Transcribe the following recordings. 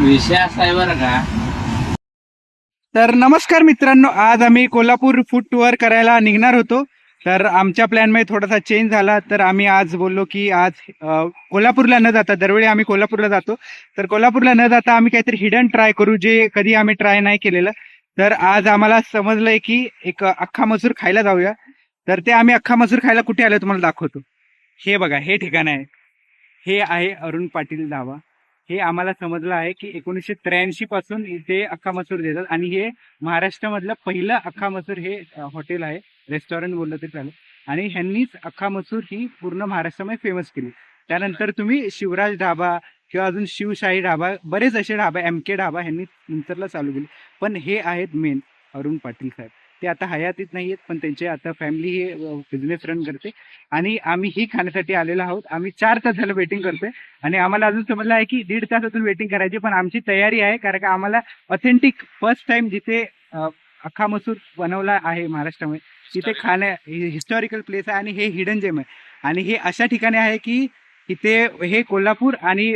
विषय असा आहे बरं का तर नमस्कार मित्रांनो आज आम्ही कोल्हापूर फूड टूर करायला निघणार होतो. तर आमच्या प्लॅनमध्ये थोडासा चेंज झाला. तर आम्ही आज बोललो की आज कोल्हापूरला न जाता दरवेळी आम्ही कोल्हापूरला जातो. तर कोल्हापूरला न जाता आम्ही काहीतरी हिडन ट्राय करू जे कधी आम्ही ट्राय नाही केलेलं. तर आज आम्हाला समजलंय की एक अख्खा मसूर खायला जाऊया. तर ते आम्ही अख्खा मसूर खायला कुठे आलो तुम्हाला दाखवतो. हे बघा हे ठिकाण आहे. हे आहे अरुण पाटील धाबा हे आम्हाला समजलं आहे की एकोणीसशे त्र्याऐंशी पासून इथे अख्खा मसूर देतात. आणि हे महाराष्ट्रामधलं पहिलं अख्खा मसूर हे हॉटेल आहे. रेस्टॉरंट बोललं तरी चालेल. आणि ह्यांनीच अख्खा मसूर ही पूर्ण महाराष्ट्रामध्ये फेमस केली. त्यानंतर तुम्ही शिवराज ढाबा किंवा अजून शिवशाही ढाबा बरेच असे ढाबा एम के ढाबा ह्यांनी नंतरला चालू केले. पण हे आहेत मेन. अरुण पाटील साहेब. ते आता हयातीत नाही आहेत पण त्यांचे आता फॅमिली हे बिझनेस रन करते. आणि आम्ही ही खाण्यासाठी आलेलो आहोत. आम्ही चार तास झालं वेटिंग करतोय. आणि आम्हाला अजून समजलं आहे की दीड तासातून वेटिंग करायची पण आमची तयारी आहे. कारण का आम्हाला ऑथेंटिक फर्स्ट टाइम जिथे अख्खा मसूर बनवला आहे महाराष्ट्रामध्ये तिथे खाण्या हिस्टॉरिकल प्लेस आहे आणि हे हिडन जेम आहे. आणि हे अशा ठिकाणी आहे की इथे हे कोल्हापूर आणि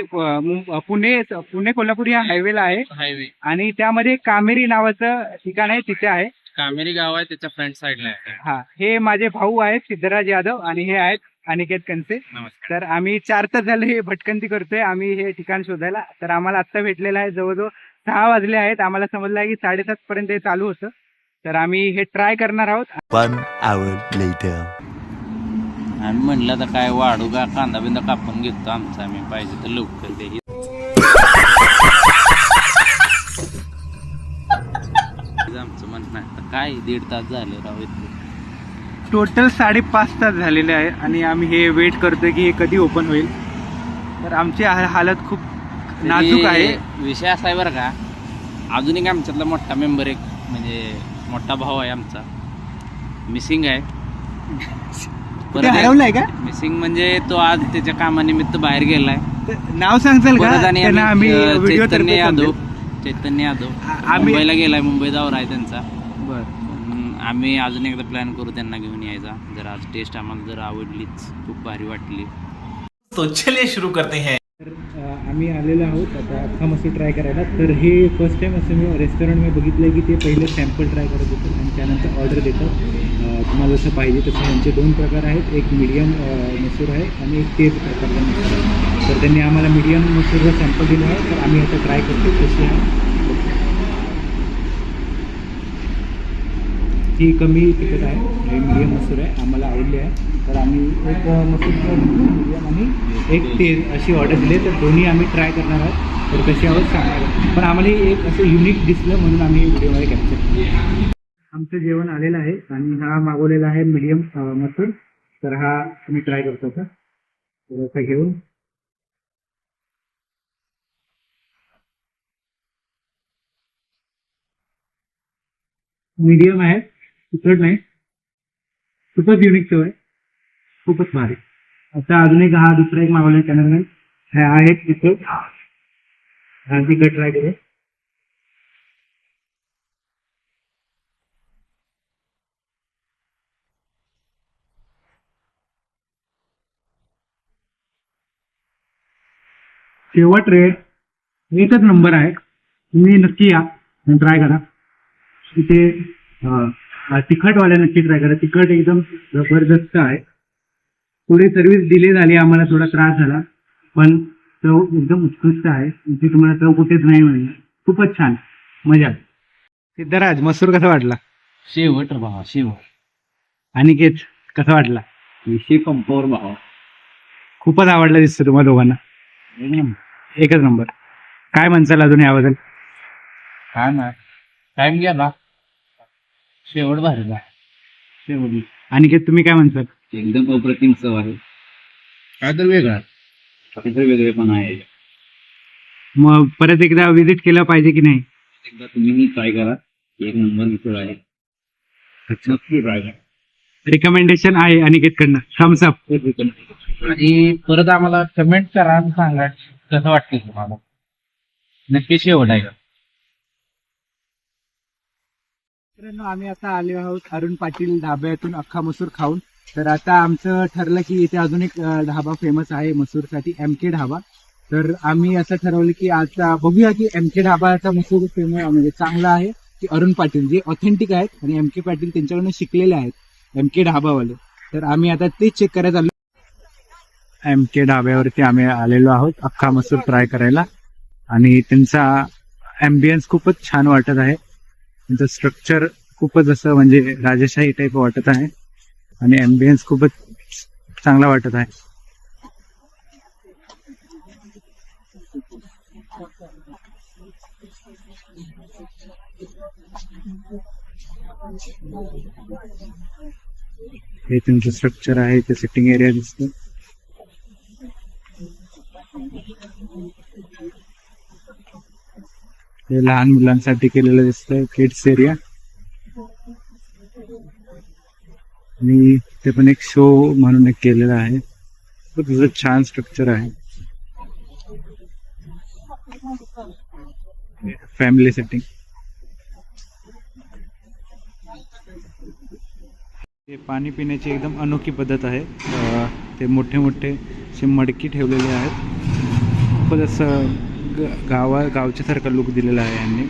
पुणे पुणे कोल्हापूर या हायवेला आहे. हायवे आणि त्यामध्ये कामेरी नावाचं ठिकाण आहे तिथे आहे. कामेरी गाव आहे त्याच्या फ्रंट साईडला आहे. हा हे माझे भाऊ आहेत सिद्धराज यादव आणि हे आहेत अनिकेत कनसे नमस्कार. तर आम्ही चार तास झाले हे भटकंती करतोय आम्ही हे ठिकाण शोधायला. तर आम्हाला आत्ता भेटलेलं आहे जवळजवळ सहा वाजले आहेत. आम्हाला समजलं आहे की साडेसात पर्यंत हे चालू होतं. तर आम्ही हे ट्राय करणार आहोत. One hour later. आम्ही म्हणलं तर काय वाढू का? कांदा बिंदा कापून घेतो आमचा. आम्ही पाहिजे तर लवकर ते आमचं म्हणणं. आहे आता काय दीड तास झाले राव इथे. टोटल साडेपाच तास झालेले आहे आणि आम्ही हे वेट करतोय की हे कधी ओपन होईल. तर आमची हा- हालत खूप नाजूक आहे. तरी विषय असा आहे बरं का अजून एक आमच्यातला मोठा मेंबर एक म्हणजे मोठा भाऊ आहे आमचा. मिसिंग आहे. ते हरवलंय का? मिसिंग म्हणजे तो आज त्याच्या कामानिमित्त बाहेर गेलाय. तर नाव सांगचाल का? परत आणि त्यांना आम्ही आम्ही, अं, व्हिडिओ चैतन्य यादव. चैतन्य यादव. आम्ही मुंबईला गेलाय मुंबई दौरा आहे त्यांचा. बर. पण आम्ही अजून एकदा प्लॅन करू त्यांना घेऊन यायचा. जर आज टेस्ट आम्हाला जर आवडलीच खूप भारी वाटली. तो चलिए शुरू करते हैं. तर अ, आम्ही आलेलो आहोत. आता अख्खा मसूर ट्राय करायला. तर हे फर्स्ट टाइम असं मी रेस्टॉरंटमध्ये बघितलं की ते पहिले सॅम्पल ट्राय करत होते आणि त्यानंतर ऑर्डर देतात. अ, तुम्हाला जसं पाहिजे तसं यांचे दोन प्रकार आहेत. एक मीडियम मसूर आहे आणि एक तेज प्रकारचा मसूर आहे. तर त्यांनी आम्हाला मीडियम मसूरचा सॅम्पल दिला आहे तर आम्ही आता ट्राय करतो. कशी आहे? ही कमी तिखट आहे. हे मीडियम मसूर आहे. आम्हाला आवडली आहे. तर आम्ही एक मसूर मीडियम आणि एक तेल अशी ऑर्डर दिली तर दोन्ही आम्ही ट्राय करणार आहोत. तर कशी आहोत सांगणार आहोत. पण आम्हाला एक असं युनिक दिसलं म्हणून आम्ही व्हिडिओमध्ये कॅप्चर केलं. आमचं जेवण आलेलं आहे. आणि हा मागवलेला आहे मीडियम मसूर. तर हा तुम्ही ट्राय करतो का तर असं घेऊन. मीडियम आहे तिखट नाही. खूपच युनिक चव आहे. खूपच भारी. आता अजून एक हा दुसरा एक मागवला कॅनरमॅन हा आहे तिखट हा तिखट ट्राय करू शेवट रेट एकच नंबर आहे. तुम्ही नक्की या ट्राय करा. इथे अं, तिखटवाल्या नक्की ट्राय करा तिखट एकदम जबरदस्त आहे. थोडी सर्व्हिस डिले झाली आम्हाला थोडा त्रास झाला. पण चव एकदम उत्कृष्ट आहे. इथे तुम्हाला चव कुठेच नाही मिळणार. खूपच छान. मजा आली. सिद्धराज मसूर कसा वाटला? शेवट भावा शेवट अनिकेत कसा वाटला? विषय कंपावर भावा. खूपच आवडला दिसतो तुम्हाला दोघांना. एकच नंबर काय म्हणसाल अजून याबद्दल? काय नाही. टाइम गेला. शेवट भारीला शेवट. अनिकेत तुम्ही काय म्हणसाल? एकदम अप्रतिम चव आहे. काय तर वेगळा. काहीतरी वेगळे पण आहे. मग परत एकदा विजिट केलं पाहिजे की नाही? एकदा तुम्ही ट्राय करा. एक नंबर मिसळ आहे. नक्की ट्राय करा. रिकमेंडेशन आहे अनिकेतकडनं. थम्स अप आणि परत आम्हाला कमेंट करा आणि सांगा कसं वाटतं तुम्हाला. नक्की शेवट आहे. मित्रांनो आम्ही आता आलो आहोत अरुण पाटील ढाब्यातून अख्खा मसूर खाऊन. तर आता आमचं ठरलं की इथे अजून एक ढाबा फेमस आहे मसूरसाठी एम के ढाबा. तर आम्ही असं ठरवलं की आता बघूया की एम के ढाबाचा मसूर फेमस म्हणजे चांगला आहे की अरुण पाटील जे ऑथेंटिक आहेत आणि एम के पाटील त्यांच्याकडून शिकलेले आहेत एम के ढाबावाले. तर आम्ही आता ते चेक करायला आलो एम के ढाब्यावरती आम्ही आलेलो आहोत अख्खा मसूर ट्राय करायला. आणि त्यांचा ॲम्बियन्स खूपच छान वाटत आहे. त्यांचं स्ट्रक्चर खूपच असं म्हणजे राजेशाही टाईप वाटत आहे. आणि अँबियन्स खूपच चांगला वाटत आहे. हे त्यांचं स्ट्रक्चर आहे ते सिटिंग एरिया दिसतं. हे लहान मुलांसाठी केलेलं दिसतंय किड्स एरिया आणि ते पण एक शो म्हणून एक केलेला आहे. तुझं छान स्ट्रक्चर आहे. फॅमिली सेटिंग ते पाणी पिण्याची एकदम अनोखी पद्धत आहे. ते मोठे मोठे असे मडकी ठेवलेले आहेत. खूपच असं गावा गावच्यासारखा लुक दिलेला आहे यांनी.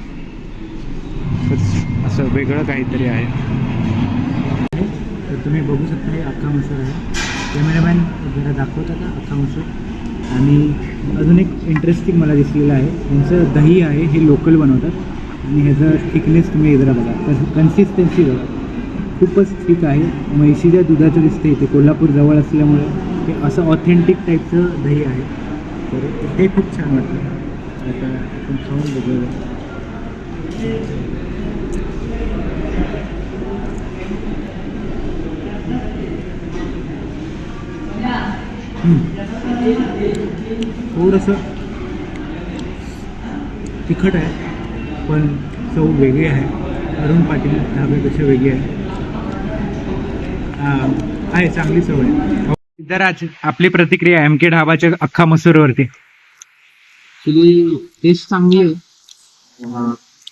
असं वेगळं काहीतरी आहे. तर तुम्ही बघू शकता हे अख्खा मसूर आहे. कॅमेरामॅन जरा दाखवता का अख्खा मसूर आणि अजून एक इंटरेस्टिंग मला दिसलेलं आहे. त्यांचं दही आहे हे लोकल बनवतात. आणि ह्याचं थिकनेस तुम्ही जरा बघा. कन्सिस्टन्सी बघा. खूपच ठीक आहे. म्हैशीच्या दुधाचं दिसतं इथे. कोल्हापूर जवळ असल्यामुळे. हे असं ऑथेंटिक टाईपचं दही आहे. तर ते खूप छान वाटतं. आता आपण खाऊन बघूया थोडंसं तिखट आहे पण चव वेगळी आहे. अरुण पाटील ढाब्यापेक्षा वेगळी आहे आहे चांगली चव आहे आज आपली प्रतिक्रिया एम के ढाबाच्या अख्खा मसूरवरती. ऍक्च्युली टेस्ट चांगली आहे.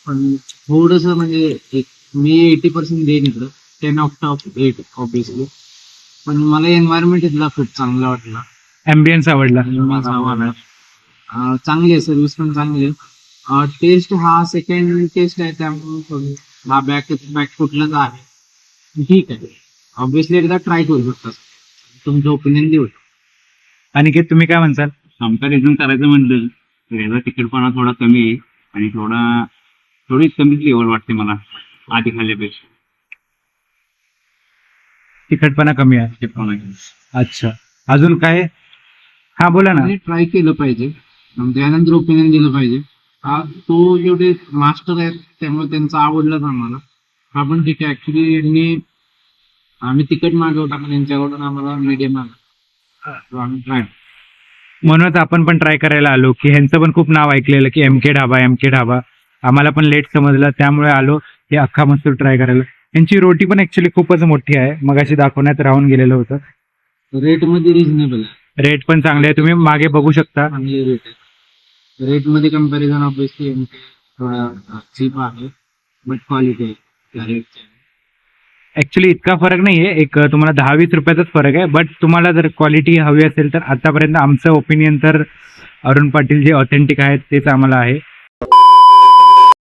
पण थोडस म्हणजे एक मी एटी पर्सेंट देईन इकडं. Ten of of eight obviously पण मला एन्व्हायरमेंट इथला खूप चांगला वाटला. अँबियन्स आवडला. आणि माझा अं, चांगली आहे सर्व्हिस पण चांगली आहे. टेस्ट हा सेकंड टेस्ट आहे त्यामुळे थोडी हा बॅक बॅक कुठलाच आहे. ठीक आहे. ऑब्विसली एकदा ट्राय करू शकता. तुमचं ओपिनियन देऊ अनिकेत तुम्ही काय म्हणसाल कंपॅरिझन करायचं म्हणलं. तर याचा तिकीटपणा थोडा कमी आहे आणि थोडा थोडी कमीच लेवल वाटते मला आधी खाल्ल्यापेक्षा. तिखटपणा कमी आहे. अच्छा. अजून काय? हा बोला ना. ट्राय केलं पाहिजे. आणि त्यानंतर ओपिनियन दिलं पाहिजे. हा तो जेवढे मास्टर आहेत त्यामुळे त्यांचं आवडलंच आम्हाला. हा पण ठीक आहे. ऍक्च्युली यांनी आम्ही तिकट मागवता पण यांच्याकडून आम्हाला मीडियम आला आम्ही ट्राय म्हणूनच आपण पण ट्राय करायला आलो की ह्यांचं पण खूप नाव ऐकलेलं की M K dhaba M K dhaba आम्हाला पण लेट समजलं त्यामुळे आलो हे अख्खा मसूर ट्राय करायला. यांची रोटी पण ऍक्च्युली खूपच मोठी आहे मग अशी दाखवण्यात राहून गेलेलं होतं. रेटमध्ये रिझनेबल आहे. रेट पण चांगले आहे तुम्ही मागे बघू शकता. चांगले रेट आहे. रेटमध्ये कंपॅरिझन ऑब्विसली थोडा चीप आहे बट क्वालिटी आहे. ऍक्च्युली इतका फरक नाहीये. एक तुम्हाला दहा वीस रुपयाचाच फरक आहे. बट तुम्हाला जर क्वालिटी हवी असेल तर आतापर्यंत आमचं ओपिनियन तर अरुण पाटील जे ऑथेंटिक आहेत तेच आम्हाला आहे.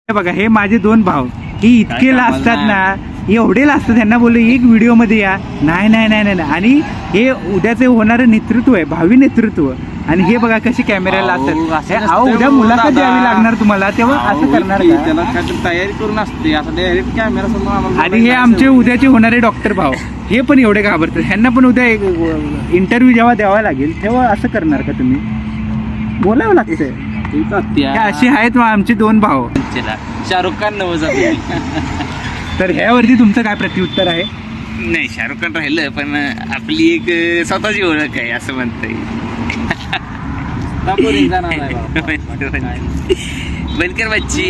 हे बघा हे माझे दोन भाव हे इतके लाजतात ना. एवढे लाजतात त्यांना बोललो एक व्हिडिओमध्ये या नाही नाही नाही नाही. आणि हे उद्याचे होणारं नेतृत्व आहे भावी नेतृत्व आणि हे बघा कसे कॅमेऱ्याला अहो, लाजतात असं नसतं अहो उद्या मुलाखत. द्यावी लागणार तुम्हाला तेव्हा असं करणार? त्याला तयारी करून असते असं डायरेक्ट कॅमेरा समोर आणि हे आमचे. उद्याचे होणारे डॉक्टर भाव हे पण एवढे घाबरतात ह्यांना पण उद्या इंटरव्ह्यू जेव्हा द्यावा लागेल तेव्हा असं करणार का तुम्ही बोलावं लागतंय असे आहेत आमचे दोन भाव शाहरुख खान नवं जाते तर ह्यावरती तुमचं काय प्रत्युत्तर आहे? नाही शाहरुख खान राहिलं पण आपली एक स्वतःची ओळख आहे असं म्हणता येईल आहे बाबा. बनकर बच्ची.